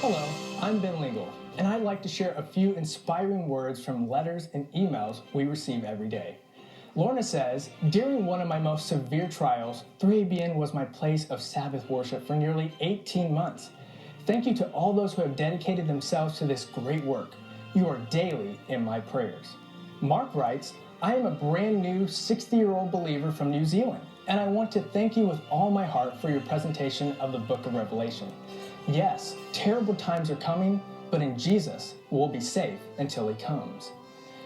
Hello, I'm Ben Lingle, and I'd like to share a few inspiring words from letters and emails we receive every day. Lorna says, During one of my most severe trials, 3ABN was my place of Sabbath worship for nearly 18 months. Thank you to all those who have dedicated themselves to this great work. You are daily in my prayers. Mark writes, I am a brand new 60 year old believer from New Zealand, and I want to thank you with all my heart for your presentation of the book of Revelation. Yes, terrible times are coming, but in Jesus, we'll be safe until he comes.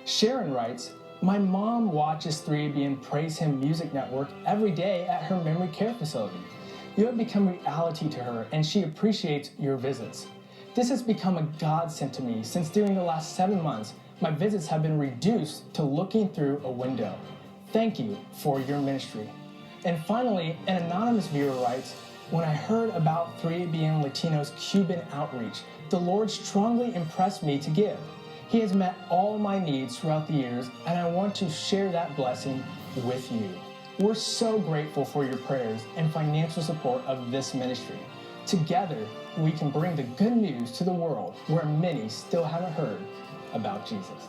Sharon writes, My mom watches 3ABN Praise Him Music Network every day at her memory care facility. You have become reality to her, and she appreciates your visits. This has become a godsend to me since during the last seven months, my visits have been reduced to looking through a window. Thank you for your ministry. And finally, an anonymous viewer writes, when I heard about 3ABN Latino's Cuban outreach, the Lord strongly impressed me to give. He has met all my needs throughout the years, and I want to share that blessing with you. We're so grateful for your prayers and financial support of this ministry. Together, we can bring the good news to the world where many still haven't heard about Jesus.